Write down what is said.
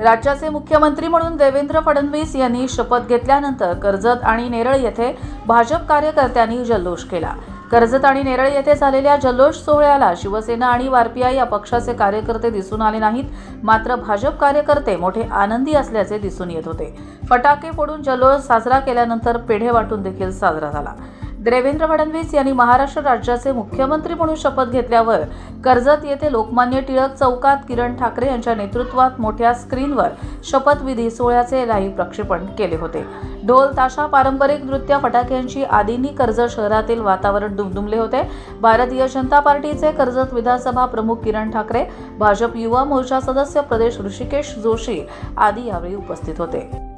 राज्याचे मुख्यमंत्री म्हणून देवेंद्र फडणवीस यांनी शपथ घेतल्यानंतर कर्जत आणि नेरळ येथे भाजप कार्यकर्त्यांनी जल्लोष केला. कर्जत आणि नेरळ येथे झालेल्या जल्लोष सोहळ्याला शिवसेना आणि वारपीआय या पक्षाचे कार्यकर्ते दिसून आले नाहीत. मात्र भाजप कार्यकर्ते मोठे आनंदी असल्याचे दिसून येत होते. फटाके फोडून जल्लोष साजरा केल्यानंतर पेढे वाटून देखील साजरा झाला. देवेंद्र फडणवीस यांनी महाराष्ट्र राज्याचे मुख्यमंत्री म्हणून शपथ घेतल्यावर कर्जत येथे लोकमान्य टिळक चौकात किरण ठाकरे यांच्या नेतृत्वात मोठ्या स्क्रीनवर शपथविधी सोहळ्याचे लाईव्ह प्रक्षेपण केले होते. ढोल ताशा पारंपरिक नृत्य फटाक्यांची आदींनी कर्जत शहरातील वातावरण दुमदुमले होते. भारतीय जनता पार्टीचे कर्जत विधानसभा प्रमुख किरण ठाकरे भाजप युवा मोर्चा सदस्य प्रदेश ऋषिकेश जोशी आदी यावेळी उपस्थित होते.